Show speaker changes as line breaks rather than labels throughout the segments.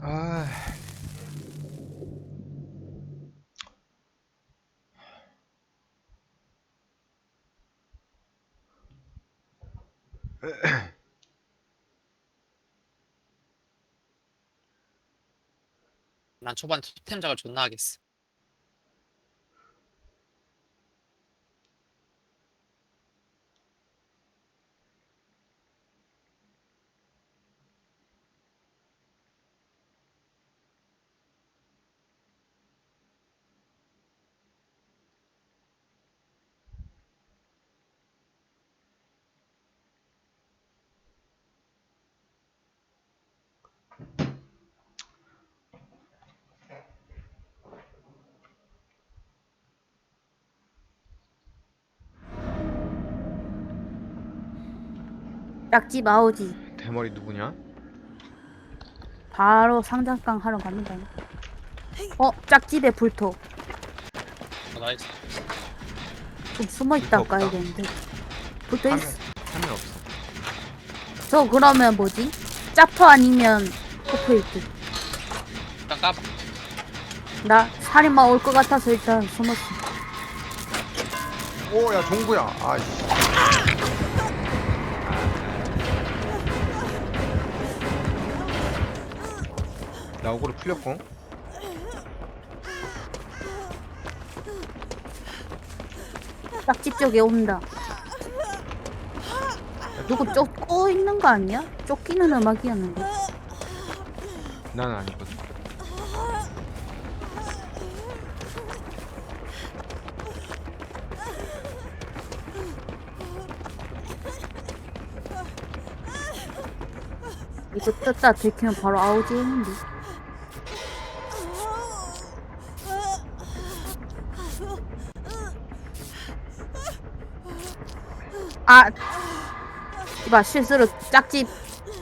아.
난 초반 토템 작을 존나 하겠어.
짝집 아오지
대머리 누구냐?
바로 상장강 하러 갑니다. 어 짝집에 불토
어, 나이스.
좀 숨어 있다
불토 없다?
가야겠는데 불토 있어.
화면 없어.
저 그러면 뭐지? 짭터 아니면 코프이트.
일단 까봐.
나 살인마 올 것 같아서 일단 숨었어.
오, 야, 종구야. 아이씨. 나 억울로 풀렸고.
짝집 쪽에 온다. 누구 쫓고 있는 거 아니야? 쫓기는 음악이었는데.
나는 아니거든.
이거 떴다 들키면 바로 아우지 했는데. 아, 이봐 실수로 짝집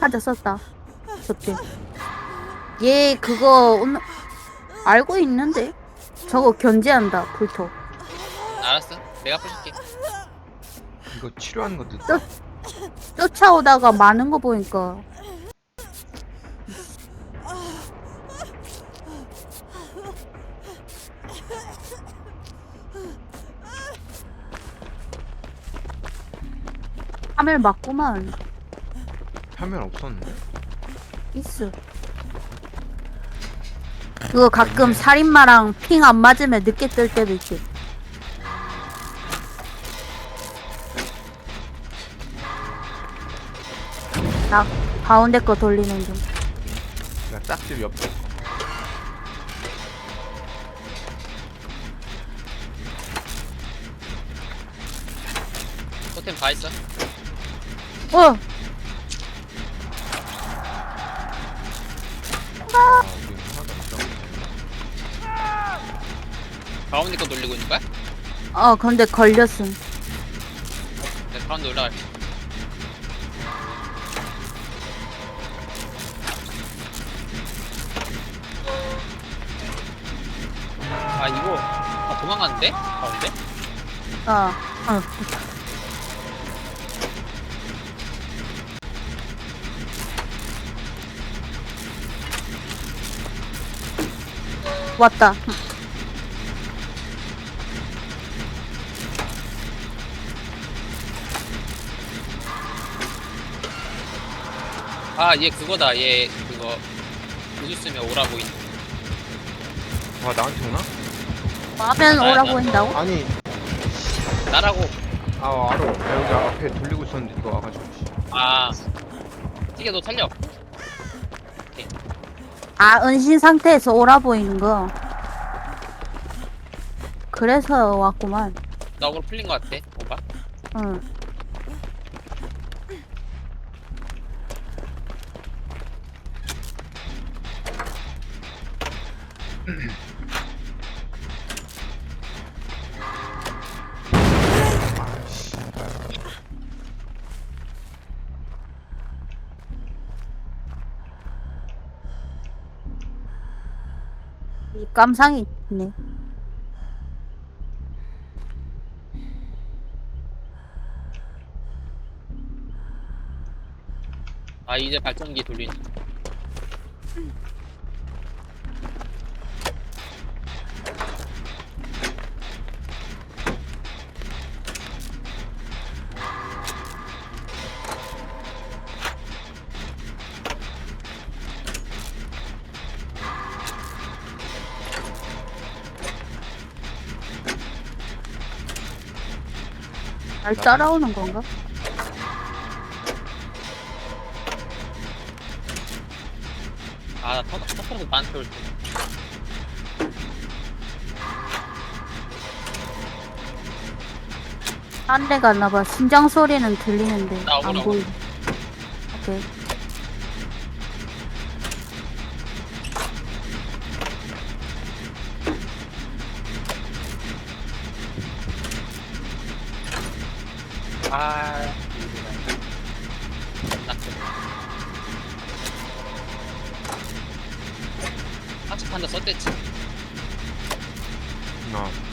하자 썼다. 저때. 얘 그거 오늘 알고 있는데 저거 견제한다 불토.
알았어. 내가 부실게.
이거 치료하는 것도
저- 쫓아오다가 많은 거 보니까 카멜 맞구만
화면 없었는데.
있어 그거 가끔 살인마랑 핑 안 맞으면 늦게 뜰 때도 있지 나 가운데 거 돌리는 중
야, 짝집 옆에.
토템 다 있어.
어!
아, 우리 하나도 없어.
가운데 거 돌리고 있는 거야?
어 근데 걸렸음
내가 가운데 올라갈게. 아 이거 아 도망갔는데? 가운데?
어, 어. 왔다.
아 얘 그거다. 얘 그거 우주 쓰면 오라 보이는.
아, 나한테 오나?
와면
나-
오라고
나-
한다고?
아니,
나라고.
아, 알아. 야, 여기 앞에 돌리고 있었는데 이거 와가지고. 씨.
아 찌개 너 살려.
아, 은신 상태에서 오라 보이는 거. 그래서 왔구만.
나 오늘 풀린 거 같아. 오빠.
응. 이 깜상이 있네.
아 이제 발전기 돌린.
날 따라오는 건가?
아나 터터서 나한테 올 때
딴 데 갔나봐. 심장 소리는 들리는데
나 오고,
안
나 오고.
보이. 오케이.
아 낙서 한치 판다 썼댔지
어. 나야?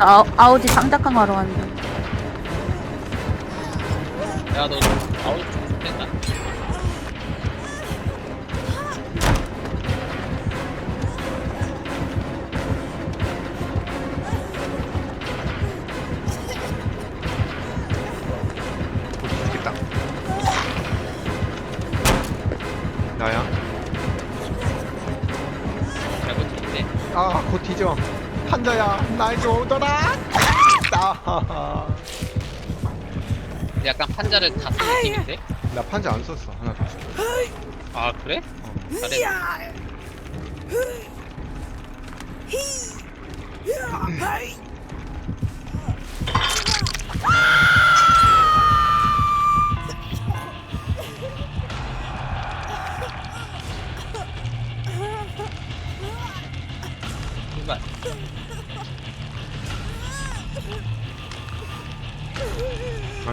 아우, 아우디 장작강 하러 왔는데.
야너 아웃
좀곧 죽겠다. 나야?
잘못 들는데
아, 곧 뒤져. 판자야, 날좀 오더라. 나,
약간 판자를 다 쓴 느낌인데?
나 판자 안 썼어. 하나 더 써.
아 그래? 잘해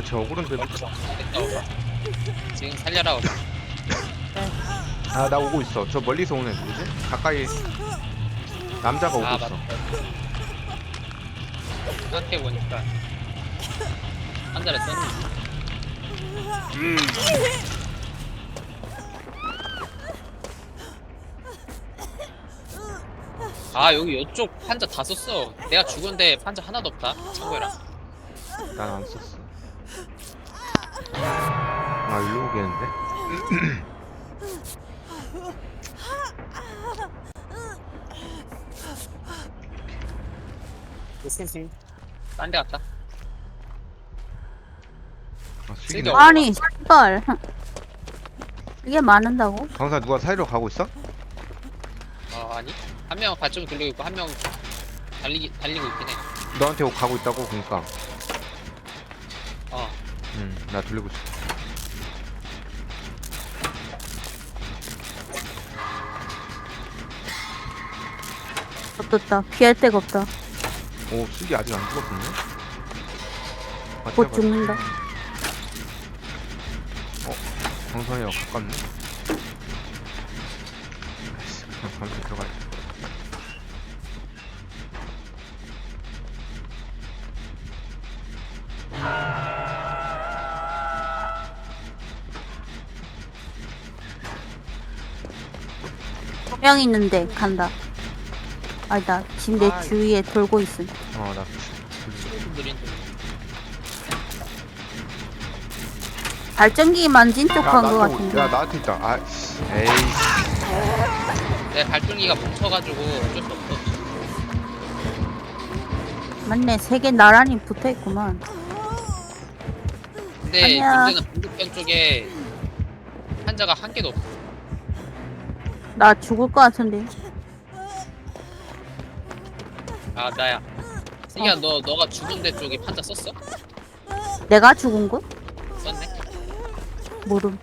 저 억울한데.
지금 살려라 오바
아, 나 오고 있어. 저 멀리서 오는 애 누구지? 가까이 남자가 오고
아
있어.
맞다 생각해 보니까 판자를 썼는데 아 여기 이쪽 판자 다 썼어 내가 죽은데 판자 하나도 없다 참고해라
난 안 썼어. 아, 일로 오겠는데?
딴데 갔다
아,
아니, 씨발. 이게 많은다고?
강사 누가 사이로 가고 있어?
어 아니 한명 발전 돌리고 있고 한 명 달리기 달리고 있긴 해
너한테 가고 있다고? 그니까. 나 돌리고 있어.
어떻다. 피할 데가 없다.
오, 수익이 아직 안 죽었었네? 맞다,
곧. 죽는다.
어, 강산이랑 가깝네?
명 있는데 간다. 아니다. 지금 내
아이.
주위에 돌고 있음.
어, 나
좀.
발전기 만진 쪽 간 거 같은데.
야, 나한테 있다. 아, 에이.
내 발전기가 뭉쳐가지고 어쩔 수 없어.
맞네. 세 개 나란히 붙어 있구만.
근데
아니야.
문제는 반대편 쪽에 환자가 한 개도 없어.
나 죽을 것 같은데.
아 나야. 승희야 너 너가 죽은 데 쪽에 판자 썼어?
내가 죽은 거?
썼네.
모름.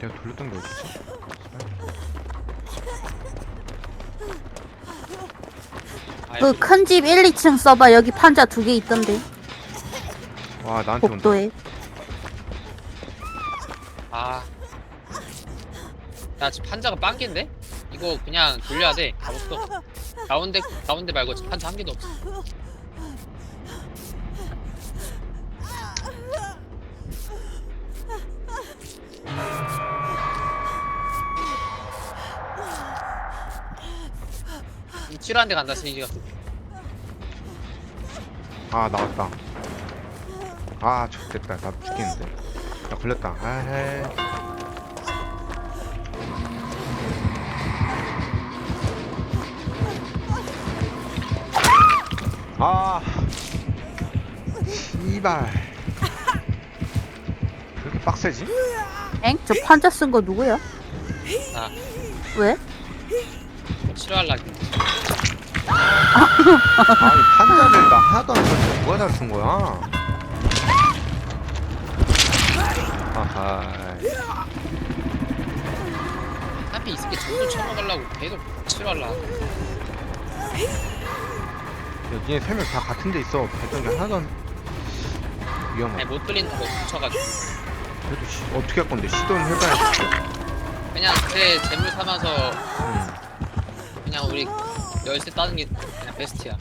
내가 돌렸던 게 어딨지?
아,
그 큰 집 1, 2층 써봐. 여기 판자 두 개 있던데.
와 나한테 온다
복도에.
나 지금 판자가 빵 개인데? 이거 그냥 돌려야 돼. 가봤어. 가운데 가운데 말고 지금 판자 한 개도 없어. 지금 치료한 데 간다 세이지가
아 나왔다 아 좋됐다 나 죽겠는데 나 걸렸다 아헤 아 씨발 그렇게 빡세지?
엥? 저 판자 쓴 거 누구야?
나
왜?
치료하려고
아니 판자를 나 하나도 안 썼는데 누가 잘 쓴 거야? 아하
이 새끼 점수 쳐먹으려고 계속
야, 니네 세 명 다 같은 데 있어. 발전기 하나도 안...
아니
위험해.
못 뚫린다고 붙여가지고
그래도 시, 어떻게 할 건데? 시도는 해봐야지.
그냥 제 재물 삼아서
음.
그냥 우리 열쇠 따는 게 그냥 베스트야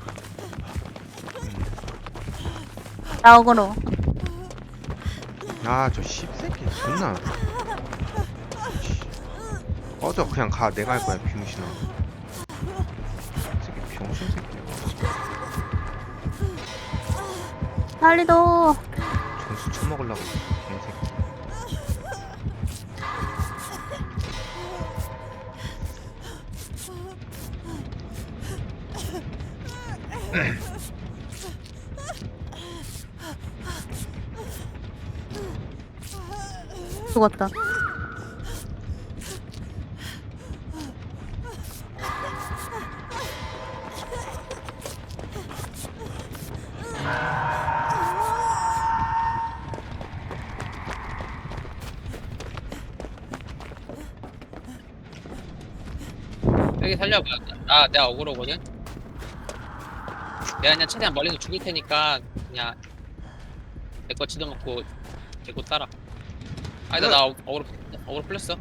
나 억울어.
아, 저 씹새끼 존나. 씨. 꺼져, 그냥 가. 내가 할 거야, 병신아. 이 새끼 병신 새끼야.
빨리도.
점수 쳐먹으려고. 개새끼.
죽었다.
여기 살려봐. 아 내가 억울하거든? 내가 그냥 최대한 멀리서 죽일 테니까 그냥 내 거 지도 먹고 내 거 따라. 아니다 나 억- 억울 억울 풀렸어.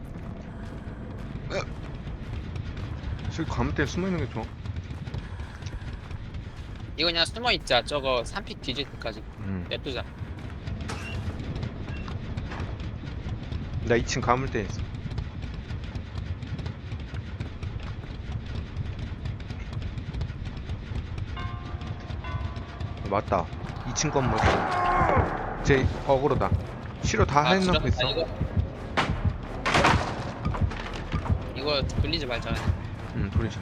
저기 가면 때 숨어 있는 게 좋아.
이거 그냥 숨어있자. 저거 3픽 뒤질 때까지.
음.
냅두자.
나 2층 가물 때 있어. 어, 맞다. 2층 건물. 제 어그로다. 치료 다
아,
해놓고
지렸다,
있어.
이거 이거 돌리지 말자
응, 돌리자.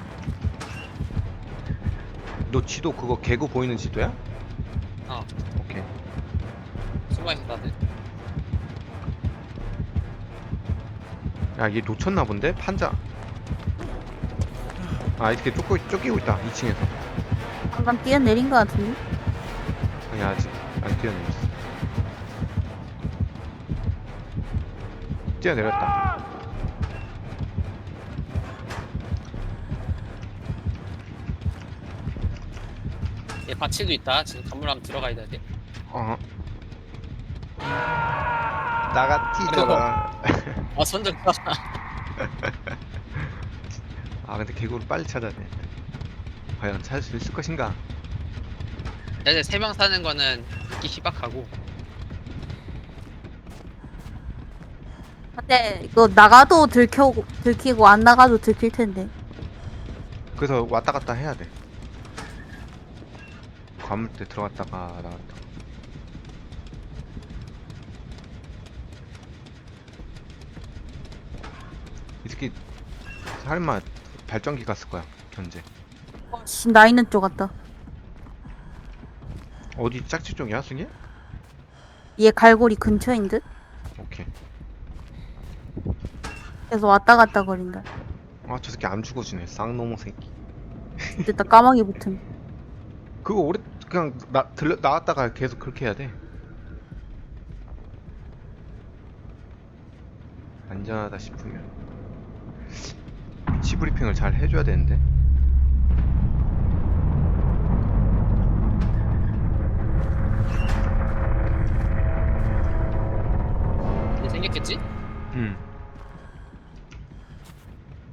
너 지도 그거 개구 보이는 지도야?
어
오케이.
숨어있어 다들
야, 얘 놓쳤나 본데? 판자. 아, 이렇게 쫓고, 쫓기고 있다. 2층에서.
방금 뛰어내린 것 같은데?
아니, 아직 안 뛰어내렸어. 뛰어내렸다.
얘 바치도 있다 지금 건물 한번 들어가야 돼
어. 나가 뛰더라.
아 손절
아 근데 개구를 빨리 찾아야 돼. 과연 찾을 수 있을 것인가?
이제 세명 사는 거는 듣기 희박하고
근데 이거 나가도 들켜 들키고 안 나가도 들킬 텐데.
그래서 왔다 갔다 해야 돼. 관물대 들어갔다가 나갔다. 이 새끼 설마 발전기 갔을 거야 견제.
씨, 나 있는 쪽 같다.
어디 짝지 쪽이야 승희?
얘 갈고리 근처인 듯?
오케이
그래서 왔다 갔다 거린다.
아 저 새끼 안 죽어지네 쌍놈의 새끼
됐다 까마귀 붙음.
그거 오래 그냥 나 들려 나왔다가 계속 그렇게 해야 돼 안전하다 싶으면 위치 브리핑을 잘 해줘야 되는데
이제 생겼겠지?
음.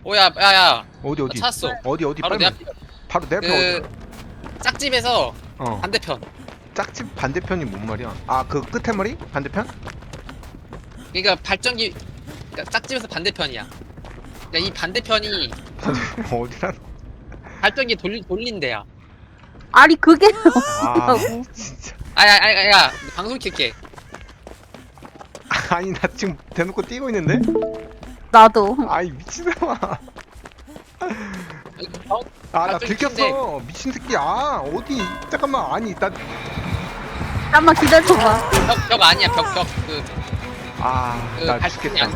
오야 야야.
어디 어디?
찾았어.
어디 어디?
바로 내
빨리
앞에
바로 내 앞에
그
어디?
짝집에서
어.
반대편.
짝집 반대편이 뭔 말이야? 아 그 끝에 머리? 반대편?
그러니까 발전기 그러니까 짝집에서 반대편이야. 그러니까 이 반대편이
어디라
발전기 돌리, 돌린 데야.
아니 그게
아? 진짜.
아야 아야 야. 방송 킬게
아니 나 지금 대놓고 뛰고 있는데
나도.
아이 미친놈아
여기 방-
아나
아, 좀
들켰어 미친 새끼야 어디 잠깐만 아니
잠깐만 기다려봐.
벽, 벽 아니야 벽벽 그 그
나아나
발전기
죽겠다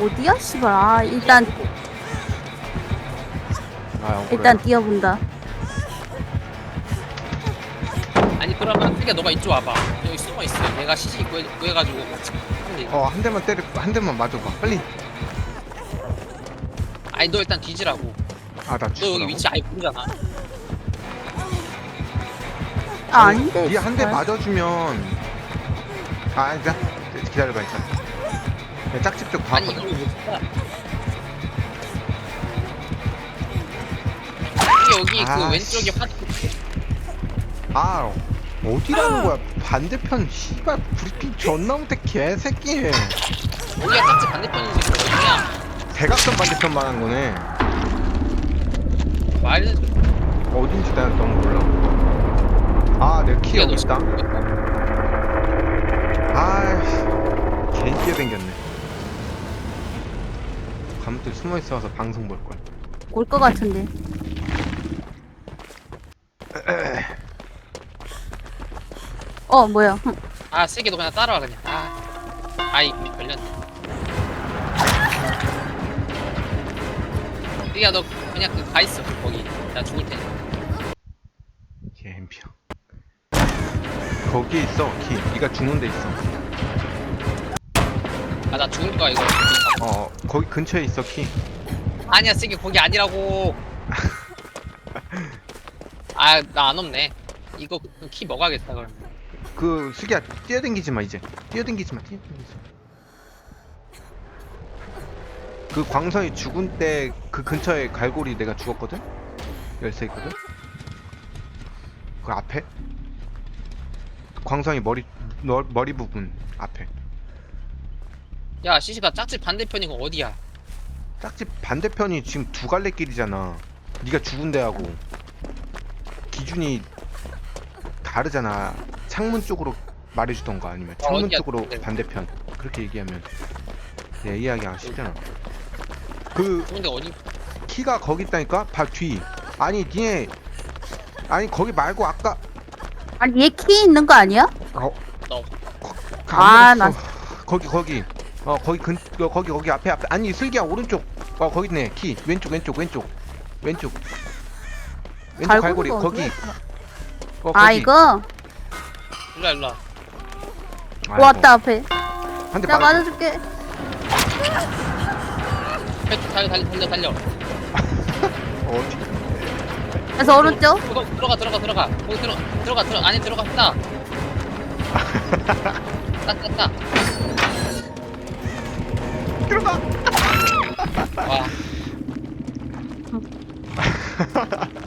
어디야 씨발. 아 일단
아 억울해.
일단 뛰어본다.
그러면 그러니까 너가 이쪽 와봐. 여기 숨어 있어. 내가 시시 구해, 구해가지고. 같이 하면 돼
어 한 대만 때려 한 대만 맞아봐. 빨리.
아니 너 일단 뒤지라고.
아 나
너 여기 위치 아예 모르잖아.
아 아닌데.
니한 대. 맞아주면. 아 아니다 기다려봐 일단. 야, 짝집 쪽
아니 이걸 못 여기 여기
아,
그 왼쪽에
씨. 화아 어디라는 거야? 반대편 씨발 브리핑 존나 못해 개새끼.
여기가 짝집 반대편이지 어디야
대각선 반대편 말하는 거네.
말은
어딘지 내가 너무 몰라. 아 내 키 여기 있다. 아이씨 괜히 뛰어댕겼네. 가면들 숨어 있어서 방송 볼 걸.
올 것 같은데. 어 뭐야? 흠.
아 세게 너 그냥 따라와 그냥. 아. 아이 이미 걸렸네. 야너 그냥 그 가 있어 거기. 나 죽을 테니까.
개엠피야 거기에 있어 키. 네가 죽는 데 있어.
아 나 죽을 거야 이거.
어 거기 근처에 있어 키.
아니야 세게 거기 아니라고. 아 나 안 없네. 이거 그키 먹어야겠다 그럼
그 수기야. 뛰어댕기지 마 이제. 뛰어댕기지 마 뛰어댕기지 마. 그 광선이 죽은 때 그 근처에 갈고리 내가 죽었거든? 열쇠 있거든? 그 앞에? 광선이 머리 너, 머리 부분 앞에.
야 시시가 짝집 반대편이고 어디야?
짝집 반대편이 지금 두 갈래 길이잖아. 네가 죽은 데하고 기준이 다르잖아 창문 쪽으로 말해주던가 아니면 창문
어디야,
쪽으로
근데?
반대편 그렇게 얘기하면 내 이야기가 쉽잖아. 그
근데 어디?
키가 거기 있다니까? 발 뒤. 아니 니네 아니 거기 말고 아까
아니 얘 키 있는 거 아니야?
어,
너.
아,
나 거기 거기. 어 거기 근 어, 거기 거기 앞에 앞에. 아니 슬기야 오른쪽. 어 거기 있네. 키. 왼쪽 왼쪽 왼쪽. 왼쪽. 왼쪽 갈고리.
갈고리가
거기.
어디야?
어,
아
거기.
이거
일로와 일로와.
아이고,
왔다 앞에.
한대
내가
맞아
맞아줄게.
쭉 달려 달려 달려 달려.
어디
그래서 오른쪽.
들어, 들어가 들어가 들어가. 거기 들어 들어가 들어 안에 들어가 있다 따따따
들어가.
와